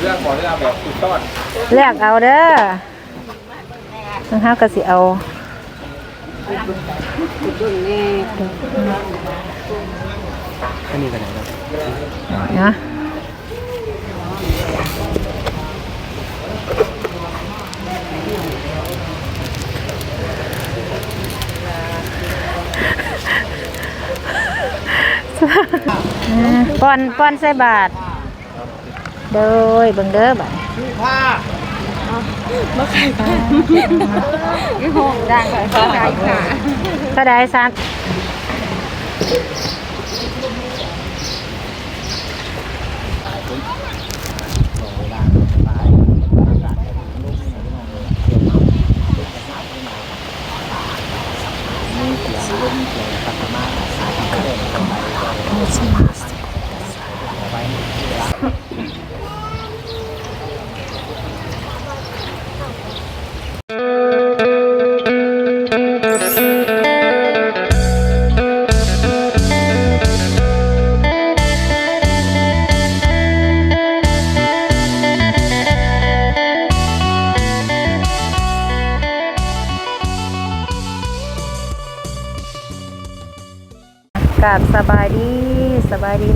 เรื่องขอเรื่องแบบสุดยอดเลือกเอาเด้อทางเฮาก็สิเอาอันนี้กันไหนครับเนาะอ่าป้อนป้อนใส่บาท โดยเบิ่งเด้อบาทผ้ายี่ห้อดังเลยขายขาก็ได้ซักก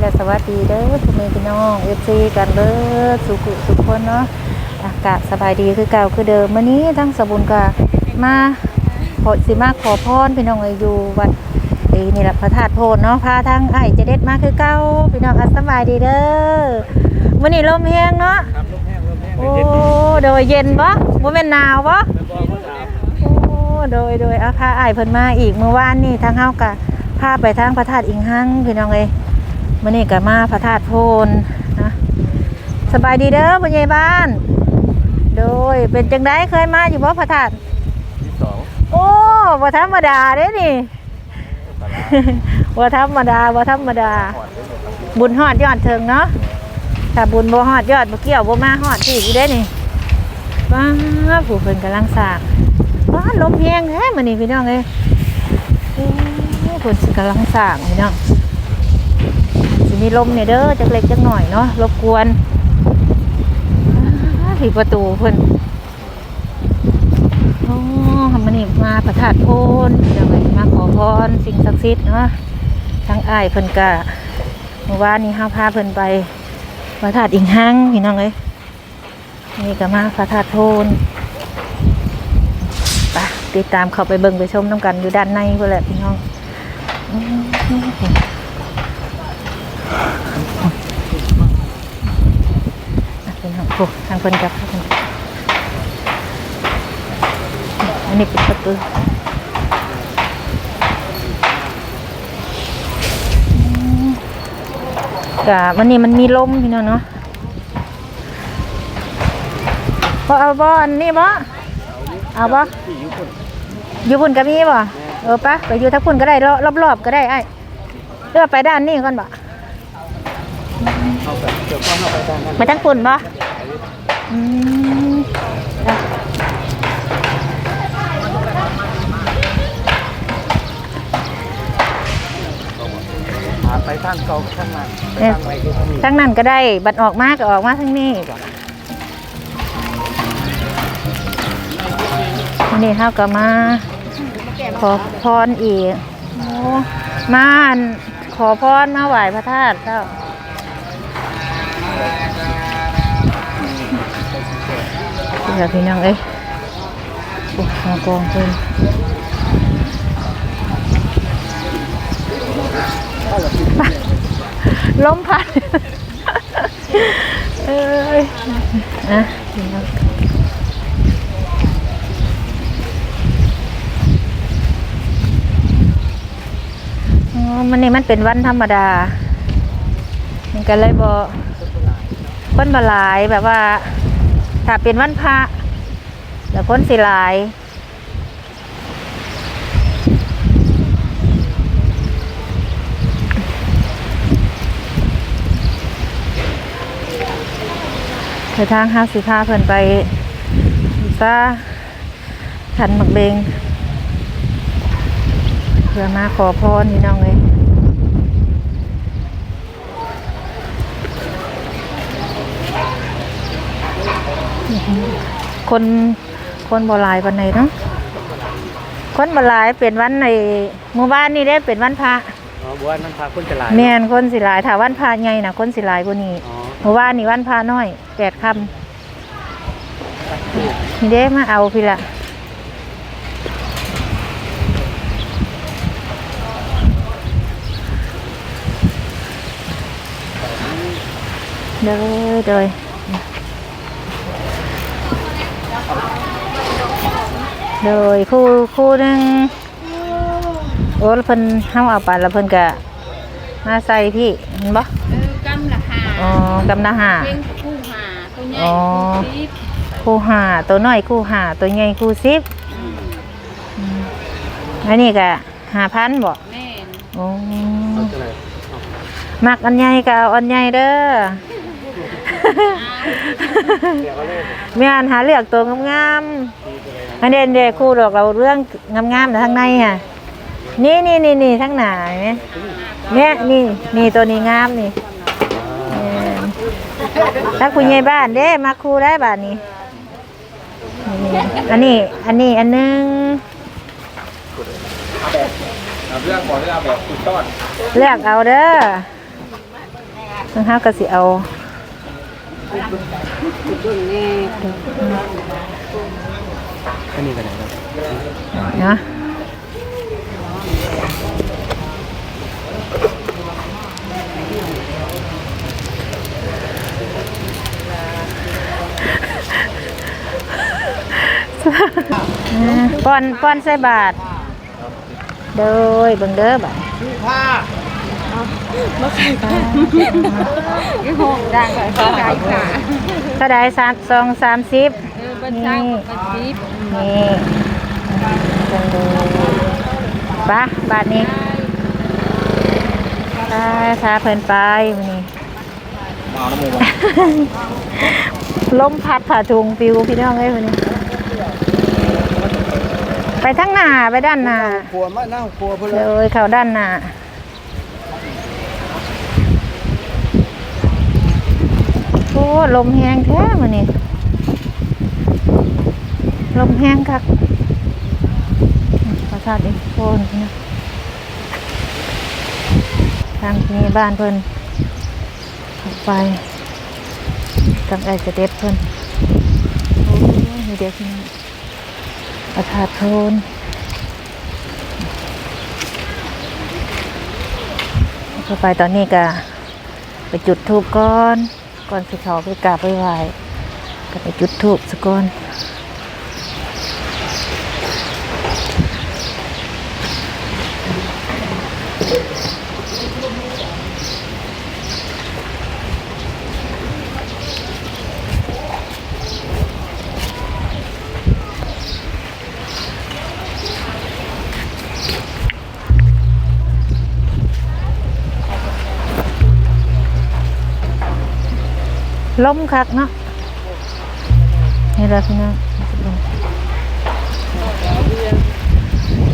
และสวัสดีเด้อพ่อแม่พี่น้องเอฟซีกันเบิดสุขุสุขคนเนาะอากาศสบายดีคือเก่าคือเดิมมื้อนี้ทั้งสบุญกามาขอสิมาขอพรพี่น้องเอ้ยอยู่วัดดีนี่แหละพระธาตุโพนเนาะพาทางไอ้ายเจะเด็ดมาคือเก่าพี่น้องอะสบายดีเด้อมื้อนี้ลมแห้งเนาะครับลมแห้งลมแห้งโอ้โดยเย็นบ่บ่แม่นหนาวบ่เป็นบอลผู้สาวโอ้โดยโดยเอาพาอ้ายเพิ่นมาอีกเมื่อวานนี่ทางเฮากะพาไปทางพระธาตุอิงหังพี่น้องเอ้ย มื้อนี้ก็มาพระธาตุโพนนะสบายดีเด้อผู้ใหญ่บ้าน โดยเป็นจังไดเคยมาอยู่บ่พระธาตุที่สองโอ้บ่ธรรมดาเด้นี่บ่ธรรมดาบ่ธรรมดา บุญฮอดยอดเทิงเนาะถ้าบุญบ่ฮอดยอดบ่เกี่ยวบ่มาฮอดที่อยู่เด้นี่ว้าผู้เพิ่นกำลังสร้างว้าลมแฮงแท้มื้อนี้พี่น้องเอ้ยโอ้เพิ่นสิกำลังสร้างพี่น้องสิ มีลมเนี่ยเด้อจักเล็กจักหน่อยเนาะรบกวนว้าที่ประตูเพิ่นโอ้มื้อนี้มาพระธาตุโพนพี่น้องเอ้ยมาขอพรสิ่งศักดิ์สิทธิ์เนาะทางอ้ายเพิ่นก็เมื่อวานนี้ห้าพาเพิ่นไปพระธาตุอิงหังพี่น้องเอ้ยนี่ก็มาพระธาตุโทนไปติดตามเข้าไปเบิ่งไปชมน้ำกันอยู่ด้านในเพื่อแหละพี่น้องอื้อหืออะพี่น้อง โอ้ทางเพิ่นจับทางเพิ่นอันนี้เป็นประตูกะวันนี้มันมีลมพี่น้องเนาะบ่เอาบ่อันนี้บ่เอาบ่อยู่พุ่นก็มีบ่เออปะไปอยู่ทักพุ่นก็ได้รอบรอบๆก็ได้ไอ้เลือกไปด้านนี้ก่อนบ่เข้าไปเดี๋ยวก็เข้าไปด้านนั้นไปทักพุ่นบ่ อืมอ่านไปทางเก่าข้างหน้าไปทางใหม่คือทางนี้ทั้งนั้นก็ได้ บัดออกมาก็ออกมาทั้งนี้บ่วันนี้เฮาก็มา ขอพรอีกโอ้มาอันขอพรมาไหว้พระธาตุเจ้า พี่น้องพี่น้องเอ้ยโอ้มากองเพิ่นล้มพัดเอ้ยนะพี่น้องมันนี่มันเป็นวันธรรมดามันก็เลยบอคนบหลายแบบว่า ถ้าเป็นวันพระ แล้วคนสิหลายคือทางห้าสิพาเพิ่นไปซาขันหมักเบงเพื่อมาขอพรพี่น้องเลยคน คนบ่หลายวันไหนเนาะคนบ่หลายเป็นวันในหมู่บ้านนี่ได้เป็นวันพระอ๋อบัวนั่นพาคุณจะลายแม่นคนสิหลายถ้าวันพระใหญ่น่ะคนสิหลายกว่านี้อ๋อหมู่บ้านนี่วันพระน้อยแปดคำนี่เด้มาเอาพี่ละเด้อเด้อ โดยคู่คู่หนึงโอ้แล้วเพิ่นเฮาเอาไปแล้วเพิ่นก็มาใส่พี่เห็นบ่เออกำละหาอ๋อกำนาหาเป็นคู่หาตัวใหญ่อ๋อคู่ซีบคู่หาตัวน้อยคู่หาตัวใหญ่คู่สิบอันนี้ก็หาพันบ่แม่นโอ้เขาจะเลยมักอันใหญ่ก็เอาอันใหญ่เด้อเดี๋ยวเขาเล่นแม่นหาเลือกตัวงามๆ อันเด่นเด็กคู่ดอกเราเรื่องงามๆนะทางในอะนี่นี่นี่นี่ทั้งหนาเนไหมเนี่ยนี่นี่ตัวนี้งามนี่ถ้าคุณยายบ้านเด้มาคู่ได้บ้านนี้อันนี้อันนี้อันหนึงเอาเรื่องบอกเองแบบคุณต้นเลือกเอาเด้อทางเฮาก็สิเอา อันนี้กันไหนครับเนาะอ่าป้อนป้อนใส่บาทโดยเบิ่งเด้อบาทผ้ายี่ห้อดังก็ขายขาก็ได้สามสองสามสิบเออบันช่างบั นซีบนี่เบิ่งดูปะบาทนี้ไปพาเพิ่นไปมื้อนี้มาน้ำมูกลมพัดผ่าทุงปิวพี่น้องเอ้ยวันนี้ ไปทั้งหน้าไปด้านหน้าครัวมานั่งครัวเพื่อนเลยเข้าด้านหน้าโอ้ลมแห้งแท้มันนี่ ลมแห้งคักประสาทอีกโนนะทางนี้บ้านเพิ่นเข้าไปทางไอ้สเต็ปเพิ่นโอ้ยมีเด็กนี่ประทาดโทนเข้าไปตอนนี้ก็ไปจุดธูปก่อน ก่อนสิเขาไปกราบไปไหว้ก็ไปจุดธูปสก่อน ล้มคักเนาะนี่แหละพี่น้อง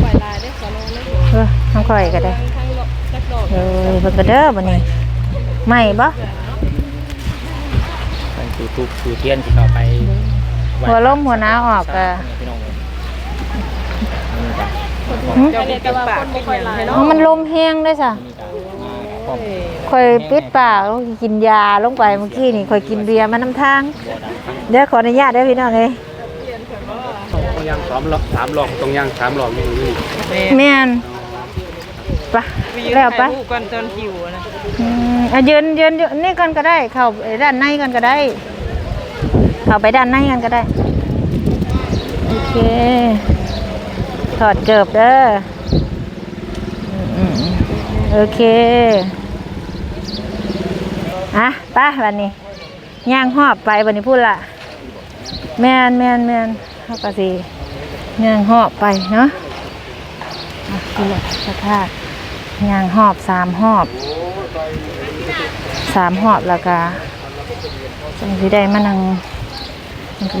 ปล่อยลายได้ขอลงเลยเออน้องข่อยก็ได้ทั้งจักดอกเออเบิ่งก็เด้อบัดนี้ไม่บ่มันคือทุกคือเทียนที่เขาไปหัวล้มหัวหนาวออกก็พี่น้องหึจะเรียกกันว่าคนบ่ค่อยลายอ๋อมันลมแห้งด้วยจ้ะนี่ก็มา พร้อมข่อยปิดปากแล้วกินยาลงไปเมื่อกี้นี่ข่อยกินเบียร์มาน้ำทางบัวดำทั้งเดี๋ยวขออนุญาตเด้อพี่น้องเอ้ยต้องย่างสามหลอกสามหลอกต้องย่างสามหลอกนี่นี่แม่นไปแล้วไปก่อนตอนหิวนะอืมอะยืนยืนยืนนี่ก่อนก็ได้ เข้าไปด้านในก่อนก็ได้ เข้าไปด้านในกันก็ได้ โอเคถอดเกือบเด้ออืมอืมอืม โอเค อะไปวันนี้ย่างหอบไปวันนี้พูดละแมนแมนแมนเข้าไปสิย่างหอบไปเนาะอะพูดละพระธาตุย่างหอบสามหอบสามหอบแล้วก็จังสิได้มานัง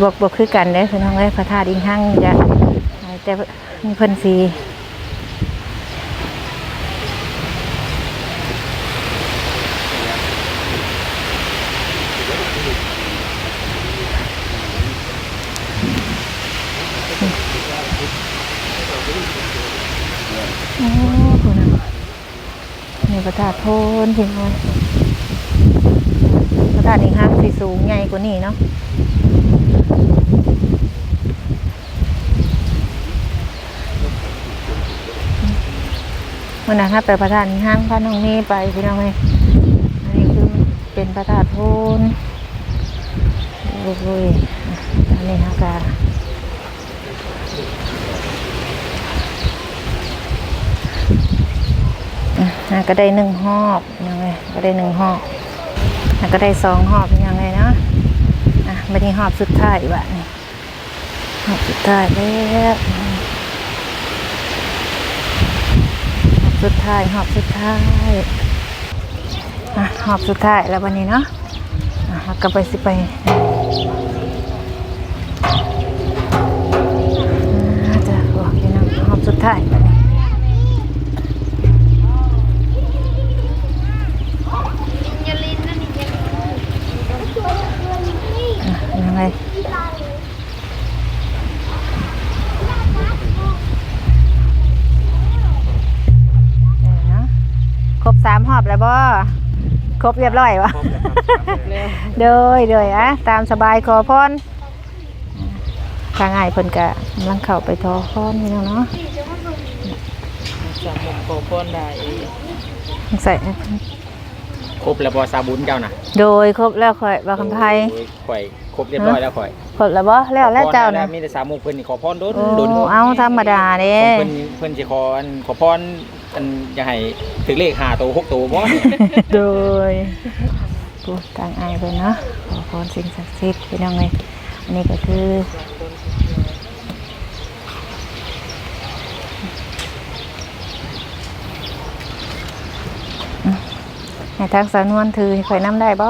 บวกบวกคือกันเด้อคือน้องเอ้พระธาตุอิงห้างจะแต่มีเพิ่นสี พระธาตุโพนพี่น้องพระธาตุนี่ฮักสิสูงใหญ่กว่านี้เนาะมันนะครับไปพระธาตุนี่ห้างพระน้องนี่ไปพี่น้องเลยอันนี้คือเป็นพระธาตุโพนโอ้ยอันนี้ฮะกา อะ ก็ได้หนึ่งหอบยังไงก็ได้หนึ่งหอบอะก็ได้สองหอบยังไงเนาะอะไม่ได้หอบสุดท้ายบะนี่หอบสุดท้ายแล้วหอบสุดท้ายหอบสุดท้ายอะหอบสุดท้ายแล้ววันนี้เนาะอะก็ไปสิไปอ่าจะบอกพี่น้องหอบสุดท้าย รบเรียบร้อยวะพร้อมแล้วครับโดยโดยอะตามสบายขอพรทางง่ายเพิ่นกะกำลังเข้าไปทอพรนี่เนาะสามหมกโกโปนได้ใส่ครบแล้วบ่ซาบุญเจ้าน่ะ โดยครบแล้วข่อยว่าคำไทยโอ้ข่อยครบเรียบร้อยแล้วข่อยครบแล้วบ่แล้วแล้วเจ้านะมีแต่สามโมงเพิ่นนี่ขอพรโดนโอ้โดนเอาธรรมดาเด้ของเพิ่นเพิ่นสิขออันขอพร อันจะให้ถึงเลข5ตัว6ตัวบ่โดยปูต่างอายไปเนาะขอพรสิ่งศักดิ์สิทธิ์เป็นยังไงอันนี้ก็คือให้ทางสาวนวลถือข่อยน้ำได้บ่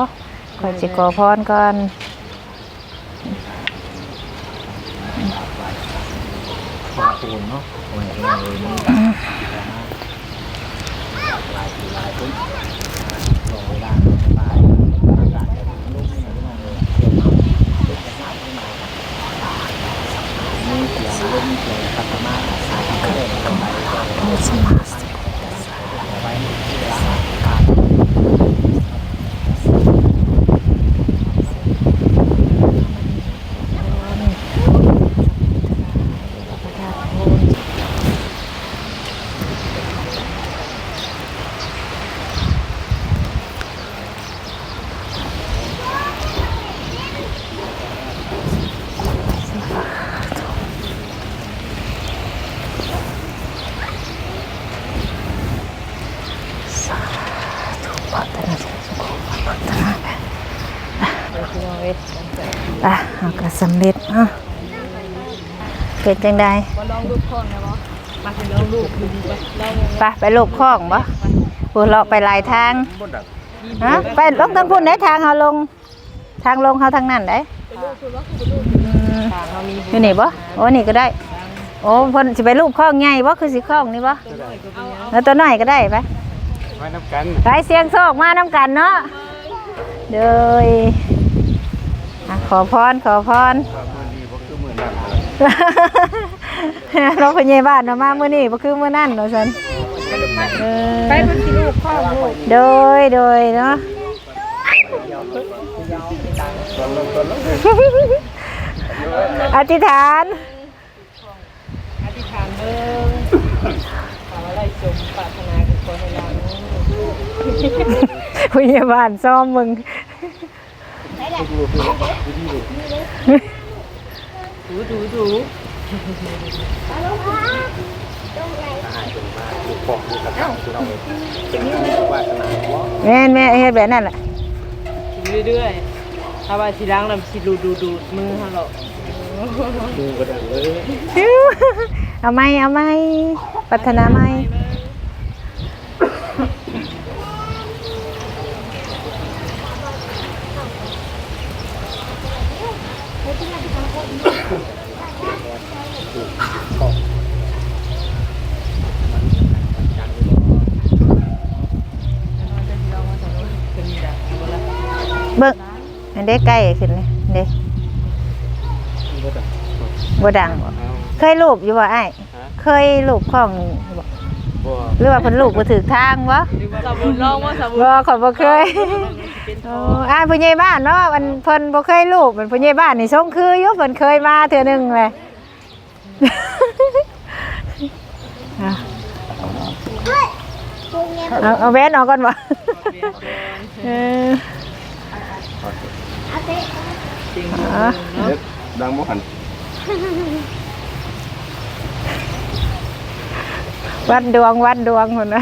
ข่อยสิขอพรก่อน ขอปูนเนาะโอ้ยเอ้ยนี่หลายปีหลายคนรอเวลาสบายอากาศจะลุ่มนี่น้องเลยเดี๋ยวมาเด็กจะสาวขึ้นมามีเสียงลมเสียงพัดมาสายที่เดินเข้าไปก็ไปที่ร้านอาหาร อะเอาก็ สำเร็จเนาะเป็นจังใดมาลองลูกข้องนะบ่มาสิลองลูกดูดีป่ะลองไปไปลูกข้องบ่พูเลาะไปหลายทางฮะไปลงทางพุ่นได้ทางเฮาลง ทางลงเฮาทางนั้นได้อืมทางเรามีอยู่นี่บ่โอ้นี่ก็ได้ โอ้เพิ่นสิไปลูกข้องใหญ่บ่คือสิข้องนี่บ่แล้วตัวน้อยก็ได้ไปไว้น้ำกันไปเสียงโชคมานํกันเนาะเดยอะ ขอพรขอพรมันดีเพราะคือมือนั่นเราพยาบาลมาเมื่อนี้บ่คือเมื่อนั่นเนาะซันเออไปมันสิลูกข้องลูกโดยโดยเนาะอธิษฐาน อธิษฐานเบิ่งขออะไรสมปรารถนากับคนในเราพยาบาลซ่อมมึง ดูดูดูลูกบอกลูกกระตังคือเราเป็นว่าขนาดว่าแม่แม่เฮ็ดแบบนั้นแหละกินเรื่อยๆถ้าว่าสิล้างน้ำสิดูดูดูมือฮาหรอดูกระดังเลยเอาไหมเอาไหมปัฒนาไหม เบิ่งอันเด้ใกล้ขึ้นเลยเด้บ่ดังบ่เคยรูปอยู่บ่อ้ายเคยรูปของอยู่บ่หรือว่าเพิ่นลูกบ่ถูกทางบ่สบุนลองว่าสบุนบ่ขอยบ่เคยโอ้อ่าผู้ใหญ่บ้านเนาะมันเพิ่นบ่เคยลูกมันผู้ใหญ่บ้านนี่ทรงคืออยู่เพิ่นเคยมาเทื่อหนึงเลยอะเอาเอาแว่นออกก่อนบ่เออ อะดังบ่หันวัดดวงวัดดวงคนนะ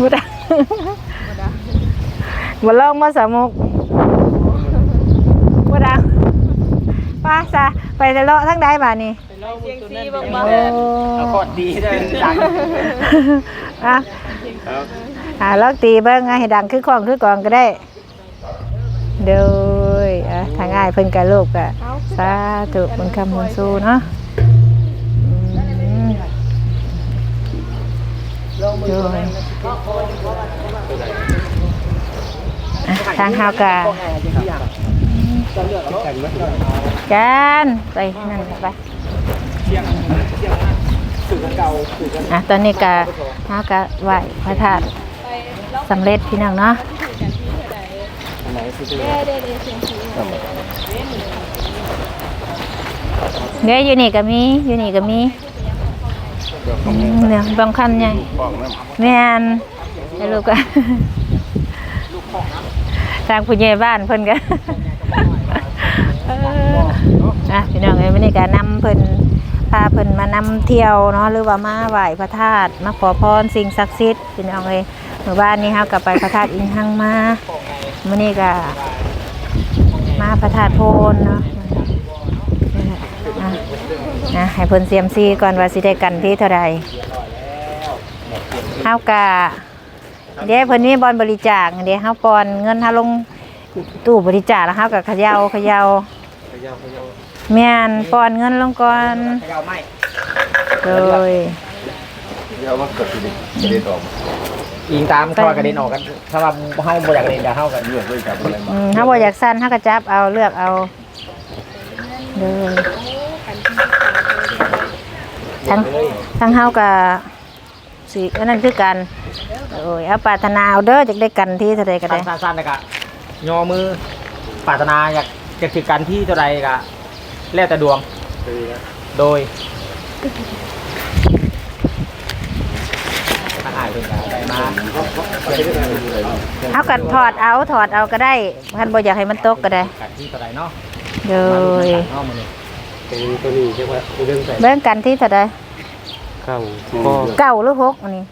บุดาบุลองมาสามุกบุดาป้าซะไปทะเลาะทั้งได้บ่านี่ไปลองเสียงซีบ้างบ่โอ้โคตรดีเลยดังอะ อ่าลอกตีเบิ้งอะให้ดังคือของคือกองก็ได้เดยอะทางง่ายเพิ่นกับลูกอะสาธุบุญคำบุญสู้เนาะโดยทางเฮากะกันไปนั่นไปอะตอนนี้ก็เฮาก็ไหวพระธาตุ สำเร็จพี่น้องเนาะเดี๋ยวอยู่นี่ก็มีอยู่นี่ก็มีเนี่ยบางคันใหญ่บอน้แม่นให้ลูกก็ทางผู้ใหญ่บ้านเพิ่นก็เอออะพี่น้องเอ้ยวันนี้ก็นำเพิ่นพาเพิ่นมานำเที่ยวเนาะหรือว่ามาไหว้พระธาตุมาขอพรสิ่งศักดิ์สิทธิ์พี่น้องเอ้ย เมื่บ้านนี้เฮาก็ไปพระธาตุอินทังมามื้อนี้ก็มาพระธาตุโพนเนาะอะให้เพิ่นเซียมซีก่อนว่าสิได้กันที่เท่าใดเฮาก็เดี๋ยวเพิ่นมีบอลบริจาคเดี๋ยวเฮาปอนเงินเฮาลงตู้บริจาคแล้วเฮาก็เขย่าเขย่าแม่นปอนเงินลงก่อนเขย่าไม่โดยเดี๋ยวมาเกิดสิกระเด็นออก อิงตามทอดกระเด็นออกกันสำหรับเฮาบ่อยากกระเด็นกับเฮากันเลือกเลยครับอะไรมาอืมถ้าบ่อยากสั้นถ้าก็จับเอาเลือกเอาโดยทั้งทั้งเฮากับสิอันนั้นคือกันโอ้ยเอาปรารถนาเอาเด้อจะได้กันที่เท่าใดก็ได้สั้นๆนะครับยอมือปรารถนาอยากจะคือกันที่เท่าไรก็แล้วแต่ดวงโดยทางอ้ายเพิ่นก็ได้มา เอากันถอดเอาถอดเอาก็ได้ท่านบ่อยากให้มันตกก็ได้กันที่เท่าไรเนาะโดยเนาะมื้อนี้ตัวตัวนี้ใช่ไหมเรื่องใส่เบิ่งกันที่เท่าใดเข้าก็เก้าหรือหกอันนี้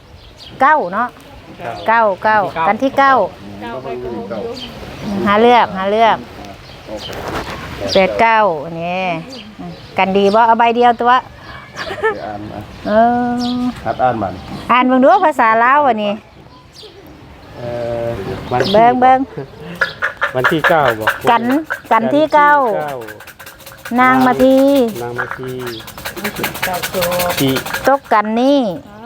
เก้าเนาะเก้าเก้ากันที่เก้าเก้าไปกูอยู่หาเลือกหาเลือกแปดเก้าอันนี้กันดีบ่เอาใบเดียวตัวอ่านมาเออฮัดอ่านมันอ่านเบิ่งดูภาษาลาวอันนี้ เอ่อวันที่เบิ่งเบิ่งวันที่เก้าบอกกันกันที่เก้าเก้านางมาทีนางมาทีที่ตกกันนี่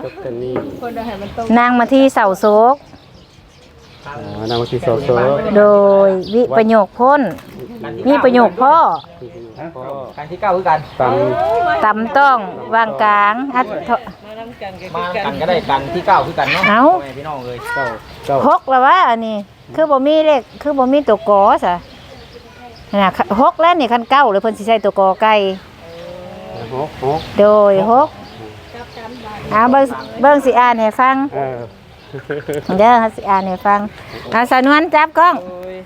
ตกกันนี่ คนเดียวให้มันตรงนางมาทีเสาโศก อ๋อนางมาทีโซโซโดยวิประโยคพ้นมีประโยคพ่อพ่อกันที่เก้าคือกันตามตำต้องวางกลางอัดเถาะมานํกันก็มาคือกักันนก็ได้กันที่เก้าคือกันเนาะเอ้าพ่อแม่พี่น้องเลยเก้าเก้าหกแล้ววะอันนี้คือบ่มีเลขคือบ่มีตัวกอซะน่ะหกแล้วนี่คันเก้าเลยเพิ่นสิใช้ตัวกอไก่หกหกโดยหกเอาเบิ่งเบิ่งสิอ่านให้ฟัง เออเด้อสิอ่านให้ฟังเอาสาวนวลจับกล้องโอ้ย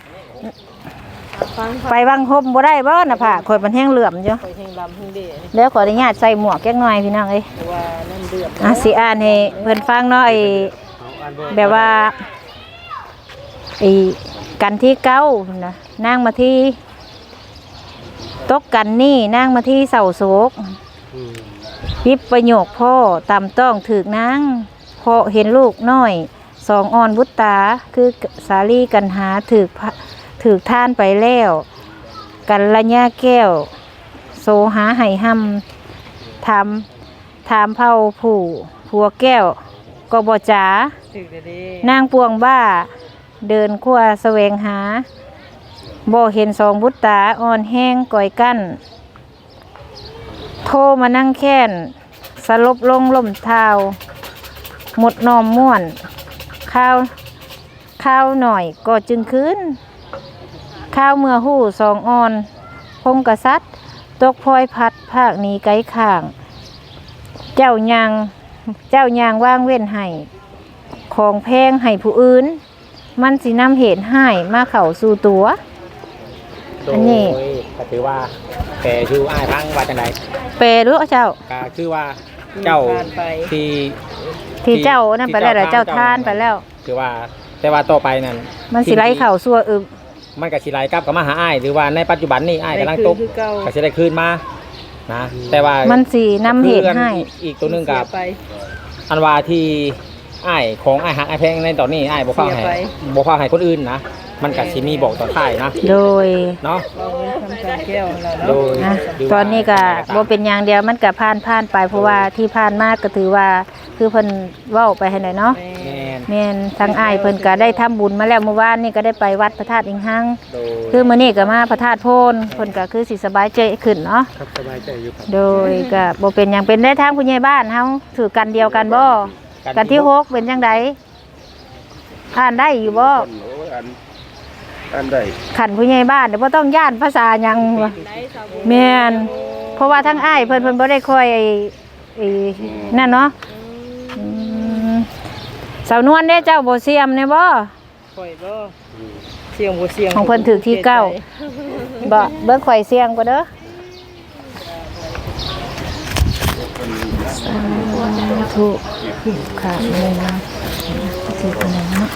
ฟังไปวังห่มบ่ได้บ่น่ะผ่าข่อยมันแห้งเหลื่อมอยู่ไปเฮงลำเฮงเดะนี่เดี๋ยวขออนุญาตใส่หมวกแก๊กหน่อยพี่น้องเอ้ยแต่ว่านั่นเดือดอะสิอ่านให้เพิ่นฟังเนาะไอ้เอาอันเบอร์แบบว่าไอ้กันที่เก้านะนางมาที่ตกกันนี่นางมาที่เสาโศกอืมวิบประโยคพ่อตามต้องถือกนาง พอเห็นลูกน้อยสองอ่อนบุตตาคือสาลีกันหาถือกพระถือกท่านไปแล้ว กันละญาแก้ว โซหาไห้หำถามถามเผาผู้ผัวแก้วก็บอจ๋าถึกเด้นางปวงบ้า เดินขั้วแสวงหาบ่เห็นสองบุตตาอ่อนแห้งก่อยกั้นทมานั่งแค้น สลบลงล่มเท้า หมดนอมม่วน ข้าวข้าวหน่อยก็จึงคืนข้าวเมื่อหู้สองออนพงกษัตริย์ตกพลอยพัดภาคหนี้ไกลข้าง เจ้ายางเจ้ายางว่างเว้นให้ของแพงให้ผู้อื่น มันสินำเหตุให้มาเข่าสู่ตัว อันนี้ โดยก็ถือว่าแกชื่ออ้ายพังว่าจังไดเปรรู้เจ้าก็คือว่าเจ้าผ่านไป ที่ ที่เจ้านั่นไปแล้วเหรอที่เจ้าเจ้าทานไปแล้ว คือว่าแต่ว่าต่อไปนั้นมันสิไล่เข่าซัวอึบมันก็สิไหลกลับกับมาหาอ้ายหรือว่าในปัจจุบันนี่อ้ายกำลังตกคือเก่าก็สิได้คืนมานะแต่ว่ามันสีนำเหตุให้อีกอีกตัวหนึงกับเสียไปอันว่าที่อ้ายของอ้ายหักอ้ายแพงในตอนนี้อ้ายบ่ฟ้าให้เสียไปบ่ฟ้าให้คนอื่นนะมันก็สิมีบอกตอนท้ายนะโดยเนาะเอาเงินทำการแก้วแล้วโดเนาะยนะตอนนี้ก็บ่เป็นอย่างเดียวมันก็ผ่านผ่านไปเพราะว่าที่ผ่านมาก็ถือว่า คือเพิ่นเว้าไปให้หน่อยเนาะแม่แม่นแม่นทั้งอ้ายเพิ่นก็ได้ทำบุญมาแล้วเมื่อวานนี่ก็ได้ไปวัดพระธาตุอิงหังโดยคือมื้อนี้ก็มาพระธาตุโพนเพิ่นก็คือสิสบายใจขึ้นเนาะครับสบายใจอยู่ครับโดยก็บ่เป็นหยังเป็นได้ทางผู้ใหญ่บ้านเฮาถือกันเดียวกันบ่กันที่หกเป็นจังไดอ่านได้อยู่บ่คนโอ้ยอันอันใดขันผู้ใหญ่บ้านเดี๋ยวบ่ต้องย่านภาษาหยังวะแม่นเพราะว่าทั้งอ้ายเพิ่นเพิ่นบ่ได้ค่อยไอ้ไอ้นั่นเนาะอืม สาวนวลเด้เจ้าบ่เสียมเนี่ยบ่ข่อยบ่เสียงบ่เสียงของเพิ่นถือที่เก้าบ่เบิ่งข่อยเสียงก็เด้อสาธุค่ะนี่นะถือกันนะเนาะ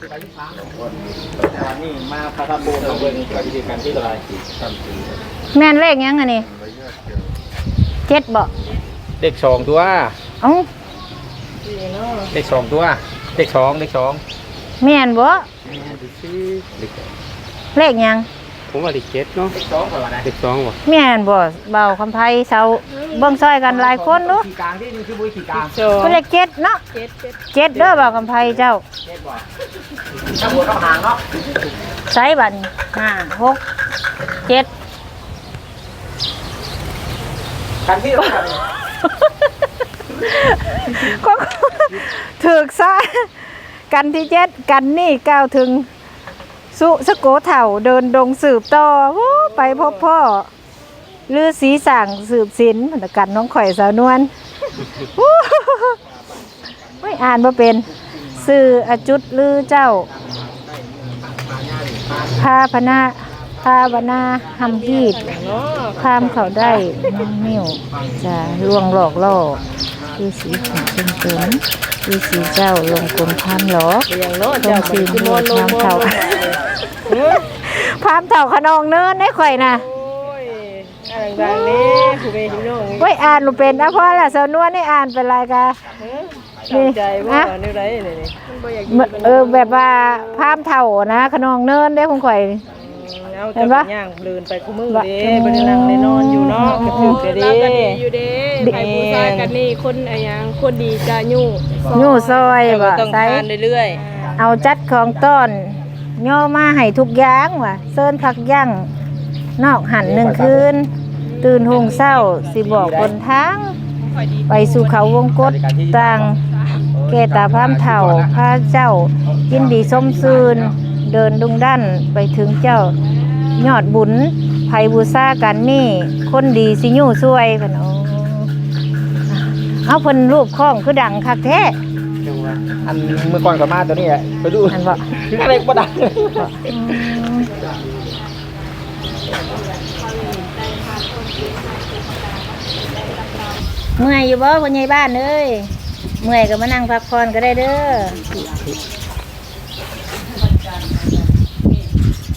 แต่วันนี้มาพระธาตุโบสถ์ของเบิ่งก็สิกันที่เท่าไหร่แม่นเลขหยังอันนี้ เจ็ดบ่เด็กสองตัวเอ้าเด็กสองตัวเด็กสองเด็กสองแม่นบ่ชื่อเลขหยังผมว่าดิเจ็ดเนาะเด็กสองก่อนนะเด็กสองว่ะแม่นบ่เบาคำไพเซาเบิ่งซอยกันหลายคนเนาะขี่กลางที่นี่คือบุ้ยขี่กลางสองเพิ่นเลขเจ็ดเนาะเจ็ดเจ็ดเจ็ดเด้อเบาคำไพเจ้าถ้าหัวต้องหางเนาะใส่บัดนี้ห้าหกเจ็ด กันที่เราก็ถึกซะกันที่เจ็ดกันนี่ก้าวถึง สุสะโกเถ่าเดินดงสืบต่อโอ้ไปพบพ่อลือสีสั่งสืบสินเหมือนกันน้องข่อยสาวนวลโอ้ไม่อ่านว่าเป็น สื่ออจุดลือเจ้าพาพนา พาวนาหำฮีดเนาะพามเขาได้น้องนิ้วจะลวงหลอกล่อคือสีของเชิงเติมคือสีเจ้าลงกลมพามหลอกเสียงเนาะต้เจ้าองคืซื้ออมอนลงพามมอเท่าเฮ้ยพามเท่าขนองเนินได้ข่อยนะโอ้ยอ่านดังๆนี่ผู้เมย์พี่น้องไว้ยอ่านหนูเป็นนะพ่อละสาวนวลนี่อ่านเป็นไรกะเฮ้ยตั้งใจว่านิ้วไรนี่นี่มันบ่อยากกินเออแบบว่าพามเท่านะขนองเนินได้ของข่อย เอาจักรย่างเดินไปคู่มือเด้บ่ได้นั่งได้นอนอยู่เนาะก็ถูกเด้รักกันดีอยู่เด้ไผ่ผู้ชายกันนี่คนอะไรยังคนดีกายู่ยู่ซอยแต่บ่ว่าต้องใส่ทานเรื่อยเอาจัดของต้อนย่อมาให้ทุกอย่างว่ะเซินพักย่างนอกหันหนึ่งคืน ตื่นหงเศร้าสิบอกบนทาง ไปสู่เขาวงกฏต่าง เกตาพามเถ่าพระเจ้ายินดีส้มซืน เดินดุงดันไปถึงเจ้า ยอดบุญไผบูซากันนี่ คนดีสิยู่ช่วยเพิ่นโอ้เอาเพิ่นรูปข้องคือดังคักแท้จังหวะอันเมื่อก่อนก็มาตัวนี้แหละไปดูอันบ่อะไรก็ได้เมื่อยอยู่บ่คนใหญ่บ้านเอ้ยเมื่อยก็มานั่งพักผ่อนก็ได้เด้อ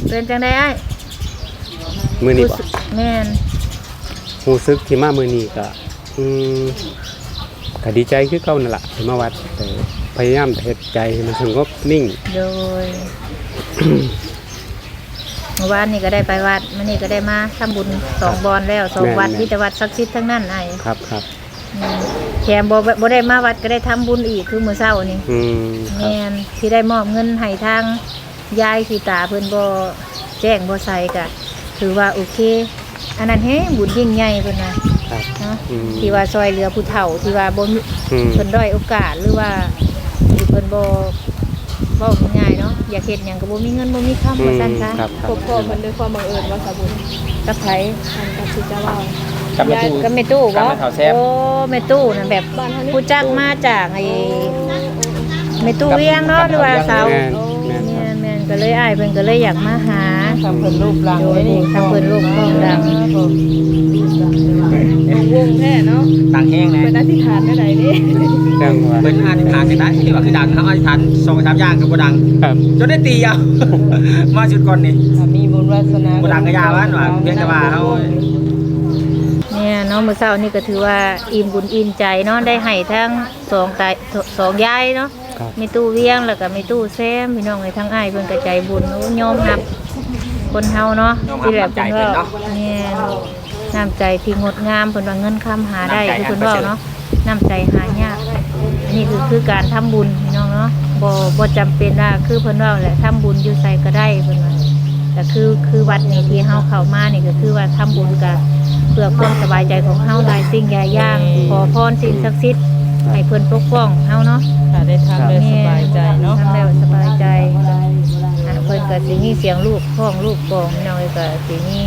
เป็นจังไดไอ้าย มือนี้บ่แม่นรู้สึกที่มามือนี้ก็อืมก็ดีใจคือเก่านั่นล่ะที่มาวัดแต่พยายามเฮ็ดใจให้มันสงบนิ่ง โดยเมื่อวานนี่ก็ได้ไปวัดมื่อนี้ก็ได้มาทำบุญสองบอนแล้วสองวัดที่แต่วัดศักดิ์สิทธิ์ทั้งนั้นไอ้ครับครับ อืมแถมบ่บ่ได้มาวัดก็ได้ทำบุญอีกคือมื้อเช้านี่ อืมครับ แม่นที่ได้มอบเงินให้ทางยายสีตาเพิ่นบ่แจ้งบ่ใส่ก็ ถือว่าโอเค อันนั้นแฮงบุญยิ่งใหญ่เพิ่นน่ะครับเนาะอืม ที่ว่าซอยเหลือผู้เฒ่าที่ว่าบ่มีอืมเพิ่นด้อยโอกาสหรือว่าที่เพิ่นบ่เว้าง่ายๆเนาะอยากเฮ็ดหยังก็บ่มีเงินบ่มีคำว่าซั่นซะครับคพรับ บพ่อมันด้วยความบังเอิญว่าสาบุญกับไผมันกับที่จะเล่ากับแม่ตู้ก็แม่ตู้กับบ่แม่เฒ่าแซมโอ้แม่ตู้นั่นแบบบ้านท่านนี่ผู้จักมาจากไอ้แม่ตู้เวียงเนาะหรือว่าสาว แม่นแม่นครับ แม่นๆก็เลยอ้ายเพิ่นก็เลยอยากมาหา ทำเพิ่นรูปลังโดยไว้นี่ทำเพิ่นรูปกล้องดังวงแท้เนาะดังแห้งแน่เป็นอธิษฐานได้ไหนนี่จังว่าเป็นอธิษฐานได้หรือว่าคือดังเขาอธิษฐานสองสามอย่างก็บ่ดังจนได้ตีเอามาชุดก่อนนี่มีบุญวาสนาบ่ดังก็ยาว่าว่าเพียงแต่ว่าเขาเนี่ยเนาะมื้อเช้านี่ก็ถือว่าอิ่มบุญอิ่มใจเนาะได้ให้ทั้งสองตายสองยายเนาะมีตู้เวียงแล้วก็มีตู้แซมพี่น้องเลยทั้งอ้เพิ่นก็ใจายบุญโอ้ยอมรับ คนเฮาเนาะที่แบบเพิ่นว่าเนี่ยน้ำใจที่งดงามเพิ่นว่าเงินคำหาได้คือเพิ่นว่าเนาะน้ำใจหายากอันนี้คือคือการทำบุญพี่น้องเนาะบ่บ่จำเป็นว่าคือเพิ่นว่าแหละทำบุญอยู่ไสก็ได้เพิ่นว่าแต่คือคือวัดนี้ที่เฮาเข้ามานี่ก็คือว่าทำบุญกันเพื่อความสบายใจของเฮาหลายสิ่งหลายอย่างขอพรสิ่งศักดิ์สิทธิ์ให้เพิ่นปกป้องเฮาเนาะ ถ้าได้ทำได้สบายใจเนาะ ทำแล้วสบายใจอะเพิ่นก็สิมีเสียงลูกพ้องลูกกองพี่น้องเอ้ยก็สิมี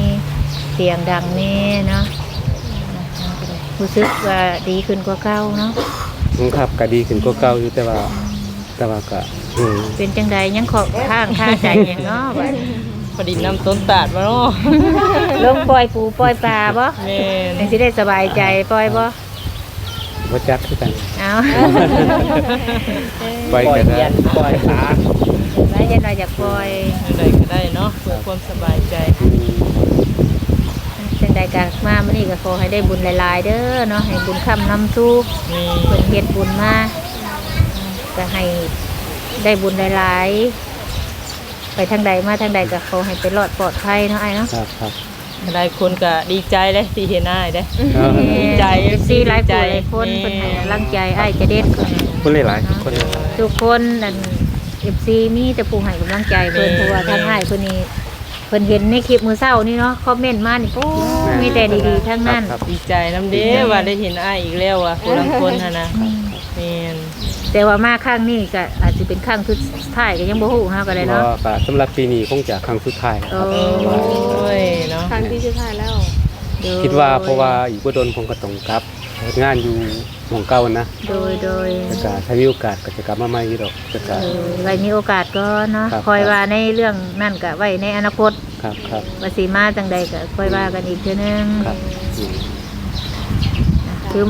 เสียงดังแน่เนาะรู้สึกว่าดีขึ้นกว่าเก่าเนาะอืมครับก็ดีขึ้นกว่าเก่าอยู่แต่ว่าแต่ว่าก็อืมเป็นจังใดยังขอข้างค่าใจอย่างเนาะบัดประดิษฐ์นำต้นตาดมาเนาะลงปล่อยปูปล่อยปลาบ่แม่นจังสิได้สบายใจปล่อยบ่บ่จักคือกันเอาไปก็ได้ปล่อยขาแล้ว ยันว่าอยากปล่อยอะไรก็ได้เนาะเพื่อความสบายใจอืมจังใดก็มามื้อนี้ก็ขอให้ได้บุญหลายๆ เด้อเนาะให้บุญค้ำนำสู่นี่เพิ่นเฮ็ดบุญมาก็ให้ได้บุญหลายๆไปทางใดมาทางใดก็ขอให้ไปรอดปลอดภัยเนาะไอ้เนาะครับครับหลายคนก็ดีใจเลยที่เห็นอ้ายเด้ดีใจซีหลายดีใจหลายคนเพิ่นให้กำลังใจไอ้จะเด็ดคนหลายๆคนทุกคนนั่น FC มีแต่ผู้ให้กำลังใจเพิ่นเพราะว่าทางอ้ายเพิ่นนี่เพิ่นเห็นในคลิปมื้อเช้านี่เนาะคอมเมนต์มานี่โอ้มีแต่ดีๆทั้งนั้นครับ ดีใจน้ำเด้ว่าได้เห็นอ้ายอีกแล้วว่ะคนละคนหั่นนะแม่นแต่ว่ามาครั้งนี้ก็อาจจะเป็นครั้งสุดท้ายก็ยังบ่ฮู้เฮาก็ได้ก็เนาะ ก็สำหรับปีนี้คงจะครั้งสุดท้ายคโอ้รับโอ้ยเนาะ ครั้งที่สุดท้ายแล้ว คิดว่าเพราะว่าอีกบ่โดนผมก็ต้องกลับเฮ็ดงานอยู่หม่องเก่านะโดยโดยแล้วก็ถ้ามีโอกาสก็จะกลับมาใหม่อยู่ดอกจะก็ เออไว้มีโอกาสก็เนาะครับ คอยว่าในเรื่องนั่นก็ไว้ในอนาคตครับครับ ว่าสีมาจังใดก็ค่อยว่ากันอีกเทื่อนึงครับอืมคือ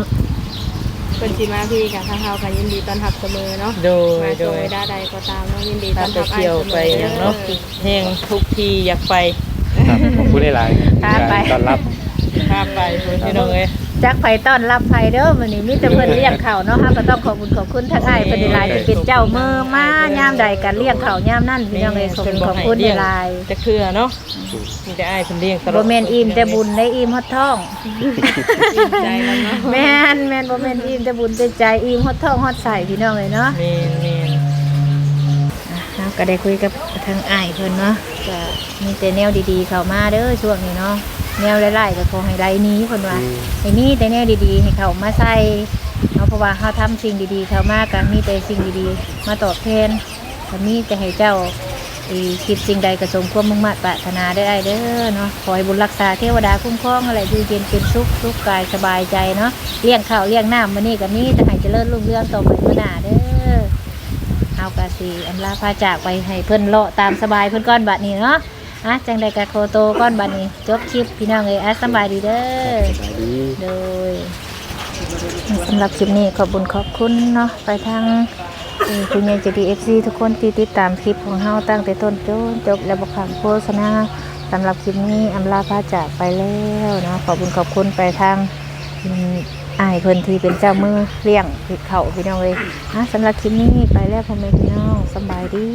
เป็นสีมาพี่กับทางเฮาค่ะยินดีต้อนรับเสมอเนาะโดยมาโดโดยยด้าใดก็ตามเนาะยินดีต้ถ้าอนไปรับอ้าเที่ยวสมอไปอย่างเนาะแห้งทุกทีอยากไปครับขอบคุณหลายๆพาไปต้อนรับ พาไปเพื่อนพี่น้องเอ้ยจักไผต้อนรับไผเด้อมื้อนี้มีแต่เพิ่นเลี้ยงข้าวเนาะเฮาก็ต้องขอบคุณขอบคุณท่านอ้ายเพิ่นได้หลายที่เป็นเจ้ามือมายามใดก็เลี้ยงข้าวยามนั้นพี่น้องเอ้ยขอบคุณขอบคุณได้หลายจะเครือเนาะมีแต่อ้ายเพิ่นเลี้ยงตลอดบ่แม่นอิ่มแต่บุญได้อิ่มฮอดท้องอิ่มใจแล้วเนาะแม่นแม่นบ่แม่นอิ่มแต่บุญแต่ใจอิ่มฮอดท้องฮอดใส่พี่น้องเอ้ยเนาะแม่นแม่นอะก็ได้คุยกับทางอ้ายเพิ่นเนาะก็มีแต่แนวดีๆเข้ามาเด้อช่วงนี้เนาะ แนวไล่ๆก็ขอให้ไล่หนี้เพิ่นว่าอืมให้มีแต่แนวดีๆ ให้เข้ามาใส่เนาะเพราะว่าเฮาทำสิ่งดีๆ เข้ามาก็มีแต่สิ่งดีๆ มาตอบแทนก็มีแต่ให้เจ้าอีคิดสิ่งใดก็สมความมุ่งมั่นปรารถนาได้เด้อเนาะขอให้บุญรักษาเทวดาคุ้มครองอะไรอยู่เย็นเป็นสุขสุขกายสบายใจเนาะเลี้ยงข้าวเลี้ยงน้ำมื้อนี้ก็มีแต่ให้เจริญรุ่งเรืองต่อไปมื้อหน้าเด้อเอากาสีอำลาพาจากไปให้เพิ่นเลาะตามสบายเพิ่นก้อนบัดนี้เนาะ อะจังใดกะโคโตก้อนบัดนี้ จบคลิปพี่น้องเอ้ยอะสำบายดีเด้อสบายดีโดยสำหรับคลิปนี้ขอบคุญขอบคุณเนาะไปทางเอ่อคุณยายเจดีเอฟซีทุกคนที่ติดตามคลิปของเฮาตั้งแต่ต้นจนจบและบอกคำโฆษณาสำหรับคลิปนี้อำลาพาจากไปแล้วเนาะขอบคุญขอบคุณไปทางอืมอ้ายเพิ่นที่เป็นเจ้ามือเลี้ยงผิดเขาพี่น้องเลยอะสำหรับคลิปนี้ไปแล้วพ่อแม่พี่น้องสำบายดี